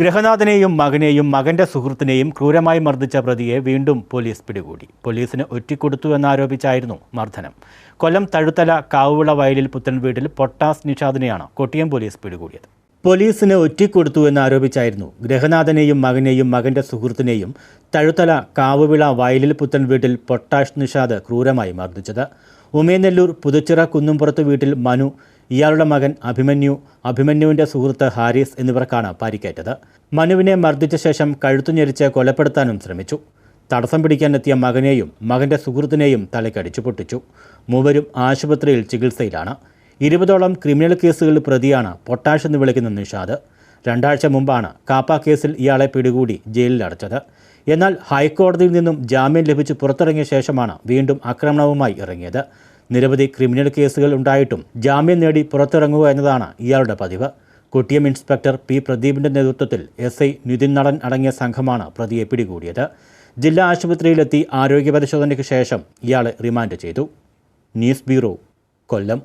ഗൃഹനാഥനെയും മകനെയും മകന്റെ സുഹൃത്തിനെയും ക്രൂരമായി മർദ്ദിച്ച പ്രതിയെ വീണ്ടും പോലീസ് പിടികൂടി. പോലീസിന് ഒറ്റിക്കൊടുത്തു എന്നാരോപിച്ചായിരുന്നു മർദ്ദനം. കൊല്ലം തഴുത്തല കാവുവിള വയലിൽ പുത്തൻ വീട്ടിൽ പൊട്ടാസ് നിഷാദിനെയാണ് കൊട്ടിയം പോലീസ് പിടികൂടിയത്. പോലീസിന് ഒറ്റിക്കൊടുത്തു എന്നാരോപിച്ചായിരുന്നു ഗൃഹനാഥനെയും മകനെയും മകന്റെ സുഹൃത്തിനെയും തഴുത്തല കാവുവിള വയലിൽ പുത്തൻ വീട്ടിൽ പൊട്ടാഷ് നിഷാദ് ക്രൂരമായി മർദ്ദിച്ചത്. ഉമേനെല്ലൂർ പുതുച്ചിറ കുന്നുംപുറത്ത് വീട്ടിൽ മനു ഇയാളുടെ മകൻ അഭിമന്യു അഭിമന്യുവിന്റെ സുഹൃത്ത് ഹാരിസ് എന്നിവർക്കാണ് പരിക്കേറ്റത്. മനുവിനെ മർദ്ദിച്ച ശേഷം കഴുത്തു ഞെരിച്ച് കൊലപ്പെടുത്താനും ശ്രമിച്ചു. തടസ്സം പിടിക്കാനെത്തിയ മകനെയും മകന്റെ സുഹൃത്തിനെയും തലക്കടിച്ചു പൊട്ടിച്ചു. മൂവരും ആശുപത്രിയിൽ ചികിത്സയിലാണ്. ഇരുപതോളം ക്രിമിനൽ കേസുകളിൽ പ്രതിയാണ് പൊട്ടാഷ് എന്ന് വിളിക്കുന്ന നിഷാദ്. രണ്ടാഴ്ച മുമ്പാണ് കാപ്പ കേസിൽ ഇയാളെ പിടികൂടി ജയിലിൽ അടച്ചത്. എന്നാൽ ഹൈക്കോടതിയിൽ നിന്നും ജാമ്യം ലഭിച്ച് പുറത്തിറങ്ങിയ ശേഷമാണ് വീണ്ടും ആക്രമണവുമായി ഇറങ്ങിയത്. നിരവധി ക്രിമിനൽ കേസുകൾ ഉണ്ടായിട്ടും ജാമ്യം നേടി പുറത്തിറങ്ങുക എന്നതാണ് ഇയാളുടെ പതിവ്. കൊട്ടിയം ഇൻസ്പെക്ടർ പി പ്രദീപിന്റെ നേതൃത്വത്തിൽ എസ് ഐ നിതിൻ നടൻ അടങ്ങിയ സംഘമാണ് പ്രതിയെ പിടികൂടിയത്. ജില്ലാ ആശുപത്രിയിലെത്തി ആരോഗ്യ പരിശോധനയ്ക്ക് ശേഷം ഇയാളെ റിമാൻഡ് ചെയ്തു. News bureau Kollam.